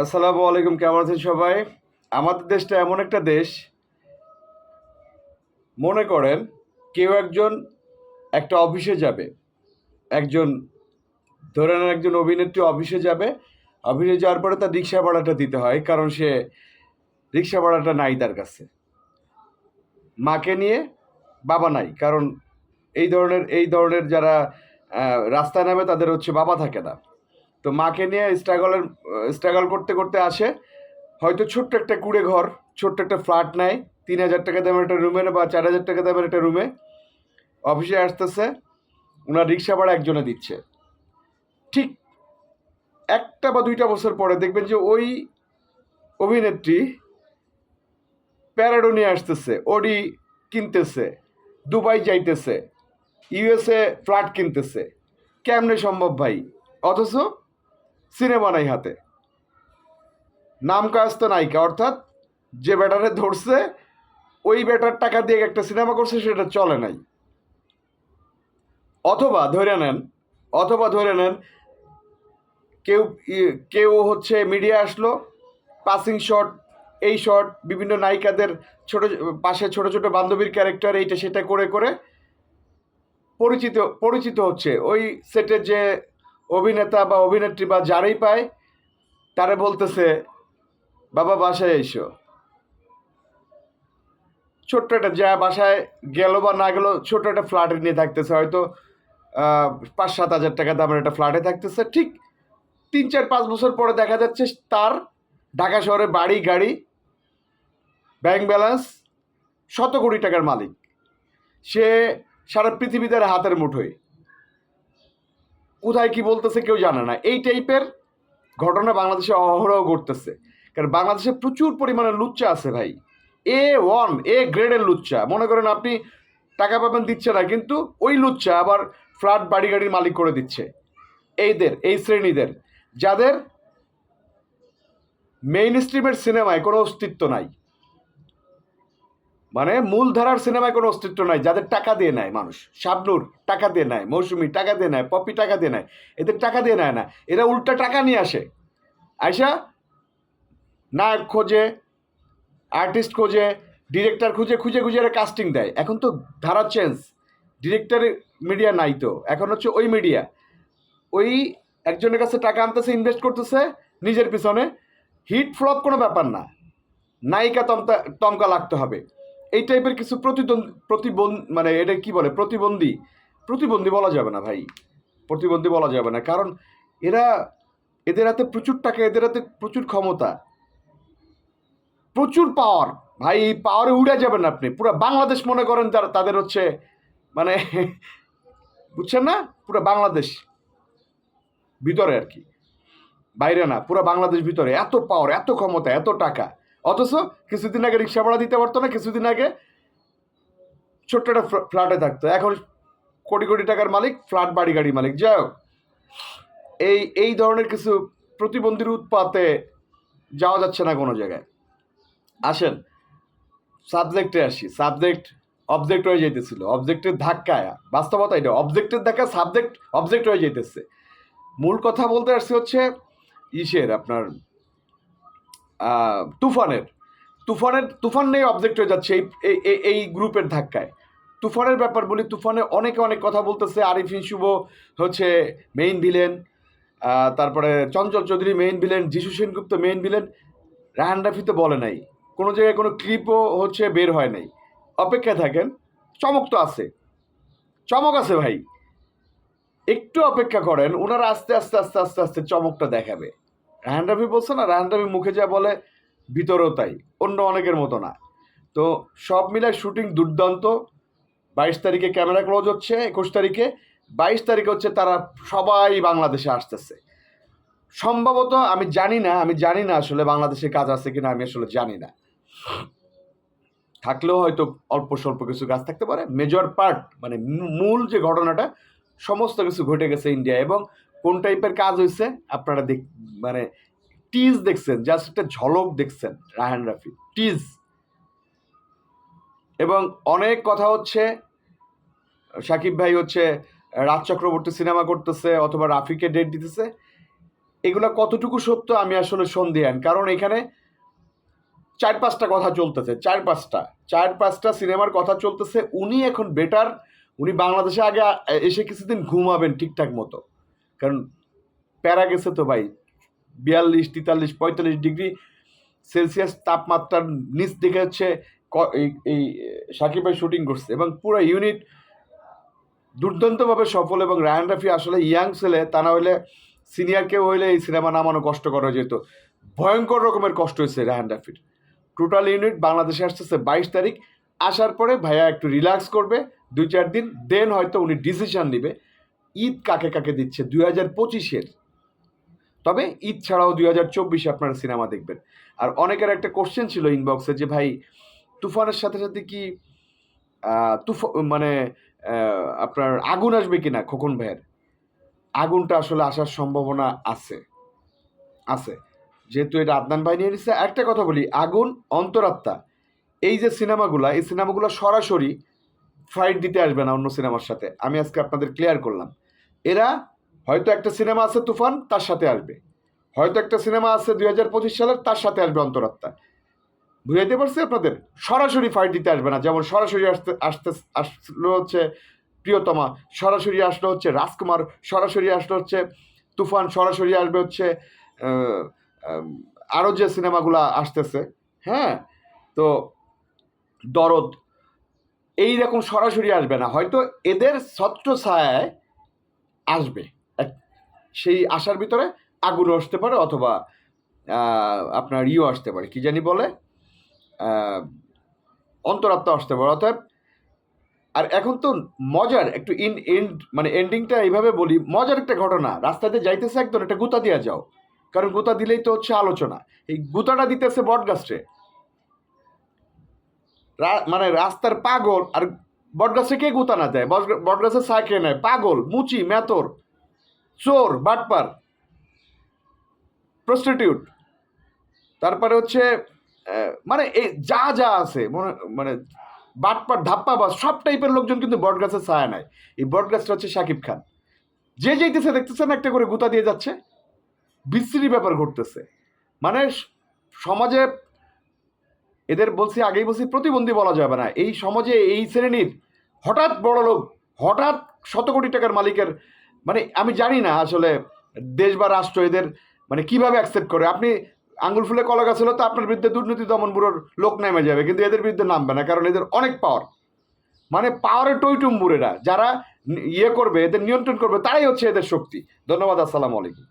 আসসালামু আলাইকুম, কেমন আছেন সবাই? আমাদের দেশটা এমন একটা দেশ, মনে করেন কেউ একজন একটা অফিসে যাবে, একজন, ধরে নেন একজন অভিনেত্রী অফিসে যাবে, অফিসে যাওয়ার পরে তার রিক্সা ভাড়াটা দিতে হয়, কারণ সে রিক্সা ভাড়াটা নাই তার কাছে। মাকে নিয়ে বাবা নাই, কারণ এই ধরনের এই ধরনের যারা রাস্তায় নামে তাদের হচ্ছে বাবা থাকে না। তো মাকে নিয়ে স্ট্রাগলের স্ট্রাগল করতে করতে আসে। হয়তো ছোট্ট একটা কুড়ে ঘর, ছোট্ট একটা ফ্ল্যাট নেয় তিন হাজার টাকা দামের একটা রুমে বা চার হাজার টাকা দামের একটা রুমে অফিসে আসতেছে, ওনার রিক্সা ভাড়া একজনে দিচ্ছে। ঠিক একটা বা দুইটা বছর পরে দেখবেন যে ওই অভিনেত্রী প্যারাডো নিয়ে আসতেছে ওডি কিনতেছে, দুবাই যাইতেছে ইউএসএ ফ্ল্যাট কিনতেছে। কেমনে সম্ভব ভাই? অথচ সিনেমা নাই হাতে। নাম কাস্ত নায়িকা, অর্থাৎ যে ব্যাটারে ধরছে, ওই ব্যাটার টাকা দিয়ে একটা সিনেমা করছে, সেটা চলে নাই। অথবা ধরে নেন, অথবা ধরে নেন, কেউ কেউ হচ্ছে মিডিয়া আসলো পাসিং শট এই শট বিভিন্ন নায়িকাদের ছোট, পাশে ছোট ছোট বান্ধবীর ক্যারেক্টার এইটা সেটা করে করে পরিচিত পরিচিত হচ্ছে। ওই সেটের যে অভিনেতা বা অভিনেত্রী বা যারাই পায়, তারা বলতেছে, বাবা, বাসায় এসো ছোট্ট একটা যা বাসায় গেল বা না গেল ছোট একটা ফ্ল্যাটে নিয়ে থাকতেছে। হয়তো পাঁচ সাত হাজার টাকা দামের একটা ফ্ল্যাটে থাকতেছে। ঠিক তিন চার পাঁচ বছর পরে দেখা যাচ্ছে তার ঢাকা শহরে বাড়ি, গাড়ি ব্যাংক ব্যালেন্স শত কোটি টাকার মালিক। সে সারা পৃথিবী তার হাতের মুঠোয়। কোথায় কি বলতেছে কেউ জানে না। এই টাইপের ঘটনা বাংলাদেশে অহরহ ঘটতেছে। কারণ বাংলাদেশে প্রচুর পরিমাণে লুচ্চা আছে ভাই। এ ওয়ান, এ গ্রেডের লুচ্চা। মনে করেন আপনি টাকা পাবেন, দিচ্ছে না, কিন্তু ওই লুচ্চা আবার ফ্ল্যাট বাড়ি গাড়ির মালিক করে দিচ্ছে। এইদের, এই শ্রেণীদের। যাদের মেইন স্ট্রিমের সিনেমায় কোনো অস্তিত্ব নাই। মানে মূলধারার সিনেমায় কোনো অস্তিত্ব নাই, যাদের টাকা দিয়ে নেয় মানুষ। শাবনুর টাকা দিয়ে নেয়, মৌসুমি টাকা দিয়ে নেয়, পপি টাকা দিয়ে নেয়, এদের টাকা দিয়ে নেয় না। এরা উল্টা টাকা নিয়ে আসে। আয়সা নায়ক খোঁজে, আর্টিস্ট খোঁজে, ডিরেক্টর খুঁজে খুঁজে খুঁজে এরা কাস্টিং দেয়। এখন তো ধারা চেঞ্জ ডিরেক্টরের মিডিয়া নাই তো। এখন হচ্ছে ওই মিডিয়া ওই একজনের কাছে টাকা আনতেছে ইনভেস্ট করতেছে, নিজের পিছনে। হিট ফ্লপ কোনো ব্যাপার না। নায়িকা তমতা তমকা লাগতে হবে। এই টাইপের কিছু প্রতিদ্বন্দ্বী প্রতিবন্ধ মানে এটা কি বলে? প্রতিবন্ধী। প্রতিবন্ধী বলা যাবে না ভাই। প্রতিবন্ধী বলা যাবে না। কারণ এরা, এদের হাতে প্রচুর টাকা, এদের হাতে প্রচুর ক্ষমতা। প্রচুর পাওয়ার ভাই, এই পাওয়ারে উড়ে যাবেন আপনি। পুরো বাংলাদেশ মনে করেন যারা তাদের হচ্ছে মানে বুঝছেন না? পুরো বাংলাদেশ ভিতরে আর কি। বাইরে না, পুরো বাংলাদেশ ভিতরে। এত পাওয়ার এত ক্ষমতা, এত টাকা। অথচ কিছুদিন আগে রিক্সা ভাড়া দিতে পারতো না, কিছুদিন আগে ছোট্ট একটা ফ্ল্যাটে থাকতো। এখন কোটি কোটি টাকার মালিক ফ্ল্যাট বাড়ি গাড়ি মালিক। যাই হোক, এই এই ধরনের কিছু প্রতিবন্ধীর উৎপাতে যাওয়া যাচ্ছে না কোনো জায়গায়। আসেন সাবজেক্টে আসি। সাবজেক্ট অবজেক্ট হয়ে যেতেছিল অবজেক্টের ধাক্কায়, বাস্তবতা এটা। অবজেক্টের ধাক্কা সাবজেক্ট অবজেক্ট হয়ে যেতেছে মূল কথা বলতে আসছে হচ্ছে, ইসের আপনার তুফানের। তুফানের, তুফান নেই অবজেক্ট হয়ে যাচ্ছে এই, এই- এই- এই গ্রুপের ধাক্কায়। তুফানের ব্যাপার বলি, তুফানে অনেকে অনেক কথা বলতেছে। আরিফিন শুভ হচ্ছে মেইন ভিলেন তারপরে চঞ্চল Chowdhury main villain Jisshu Sengupta main villain Raihan Rafi তো বলে নাই। কোনো জায়গায় কোনো ক্লিপও হচ্ছে বের হয় নাই। অপেক্ষায় থাকেন, চমক তো আছে। চমক আছে ভাই। একটু অপেক্ষা করেন ওনারা আস্তে আস্তে আস্তে আস্তে আস্তে চমকটা দেখাবে। রাহান বলছে না রাহান রাফি মুখে যা বলে, ভিতরেও তাই, অন্য অনেকের মতো না। তো সব মিলায় শুটিং দুর্দান্ত। বাইশ তারিখে ক্যামেরা ক্লোজ হচ্ছে, একুশ তারিখে। বাইশ তারিখে হচ্ছে তারা সবাই বাংলাদেশে আসতেছে। সম্ভবত আমি জানি না, আমি জানি না আসলে বাংলাদেশে কাজ আছে কিনা, আমি আসলে জানি না। থাকলেও হয়তো অল্প স্বল্প কিছু কাজ থাকতে পারে। মেজর পার্ট মানে মূল যে ঘটনাটা, সমস্ত কিছু ঘটে গেছে ইন্ডিয়া এবং কোন টাইপের কাজ হয়েছে আপনারা দেখ মানে টিজ দেখছেন জাস্ট একটা ঝলক দেখছেন, রাহান রাফি টিজ এবং অনেক কথা হচ্ছে, সাকিব ভাই হচ্ছে, রাজ চক্রবর্তী সিনেমা করতেছে, অথবা রাফিকে ডেট দিতেছে। এগুলা কতটুকু সত্য আমি আসলে সন্দেহান, কারণ এখানে চার পাঁচটা কথা চলতেছে, চার পাঁচটা। চার পাঁচটা সিনেমার কথা চলতেছে, উনি এখন বেটার উনি বাংলাদেশে আগে এসে কিছুদিন ঘুমাবেন ঠিকঠাক মতো। কারণ প্যারা গেছে তো ভাই। বিয়াল্লিশ, তেতাল্লিশ, পঁয়তাল্লিশ ডিগ্রি সেলসিয়াস তাপমাত্রার নিচ দিকে হচ্ছে এই সাকিব ভাই শুটিং করছে এবং পুরো ইউনিট দুর্দান্তভাবে সফল এবং রায়ান রাফি আসলে ইয়াং ছেলে, তা না হইলে সিনিয়র কেউ হইলে এই সিনেমা নামানো কষ্ট করা যেত। ভয়ঙ্কর রকমের কষ্ট হয়েছে রায়ান রাফির টোটাল ইউনিট বাংলাদেশে আসতেছে বাইশ তারিখ। আসার পরে ভাইয়া একটু রিল্যাক্স করবে, দুই চার দিন দেন হয়তো উনি ডিসিশন নেবে। ঈদ কাকে কাকে দিচ্ছে? দুই হাজার পঁচিশের। তবে ঈদ ছাড়াও দুই হাজার চব্বিশে আপনারা সিনেমা দেখবেন। আর অনেকের একটা কোশ্চেন ছিল ইনবক্সে যে, ভাই, তুফানের সাথে সাথে কি তুফ মানে আপনার আগুন আসবে কিনা, খোকন ভাইয়ের? আগুনটা আসলে আসার সম্ভাবনা আছে। আছে। যেহেতু এটা আদনান ভাই নিয়ে নিচ্ছে একটা কথা বলি, আগুন অন্তরাত্মা। এই যে সিনেমাগুলা, এই সিনেমাগুলো সরাসরি ফাইট দিতে আসবে না অন্য সিনেমার সাথে। আমি আজকে আপনাদের ক্লিয়ার করলাম। এরা হয়তো একটা সিনেমা আছে তুফান, তার সাথে আসবে। হয়তো একটা সিনেমা আছে দুই হাজার পঁচিশ সালের, তার সাথে আসবে অন্তরাত্মা। বুঝাইতে পারছি আপনাদের? সরাসরি ফাইট দিতে আসবে না। যেমন সরাসরি আসতে আসতে, আসলো হচ্ছে প্রিয়তমা, সরাসরি আসলো হচ্ছে রাজকুমার, সরাসরি আসলো হচ্ছে তুফান, সরাসরি আসবে হচ্ছে আরও যে সিনেমাগুলো আসতেছে হ্যাঁ? তো দরদ এই রকম সরাসরি আসবে না। হয়তো এদের ছত্র ছায়ায় আসবে। সেই আসার ভিতরে আগুন আসতে পারে অথবা আপনার ইও আসতে পারে। কি জানি বলে? অন্তরাত্মা আসতে পারে। অর্থাৎ আর এখন তো মজার একটু ইন এন্ড মানে এন্ডিংটা এইভাবে বলি, মজার একটা ঘটনা। রাস্তাতে যাইতেছে একদম, একটা গুতা দিয়া যাও। কারণ গুতা দিলেই তো হচ্ছে আলোচনা। এই গুতাটা দিতেছে বটগাছরে। রা- মানে রাস্তার পাগল আর বটগাছে কে গুতা না দেয়? বট- বটগাছে চা খেয়ে নেয়? পাগল, মুচি মেতর চোর, বাটপার প্রস্টিটিউট তারপরে হচ্ছে মানে এই যা যা আছে, মনে মানে বাটপার, ধাপ্পা বা সব টাইপের লোকজন কিন্তু বটগাছের ছায়া নাই এই বটগাছটা হচ্ছে শাকিব খান। যে যেতেছে দেখতেছেন একটা করে গুতা দিয়ে যাচ্ছে? বিশ্রী ব্যাপার ঘটতেছে। মানে সমাজে এদের বলছি, আগেই বলছি, প্রতিবন্ধী বলা যাবে না। এই সমাজে এই শ্রেণির হঠাৎ বড় লোক, হঠাৎ শত কোটি টাকার মালিকের মানে আমি জানি না আসলে দেশ বা রাষ্ট্র এদের মানে কীভাবে অ্যাকসেপ্ট করে। আপনি আঙ্গুল ফুলে কলা গাছ হলো তো আপনার বিরুদ্ধে দুর্নীতি দমন ব্যুরোর লোক নেমে যাবে, কিন্তু এদের বিরুদ্ধে নামবে না, কারণ এদের অনেক পাওয়ার মানে পাওয়ারে টইটুম্বুর এরা যারা ইয়ে করবে, এদের নিয়ন্ত্রণ করবে, তারাই হচ্ছে এদের শক্তি। ধন্যবাদ, আসসালামু আলাইকুম।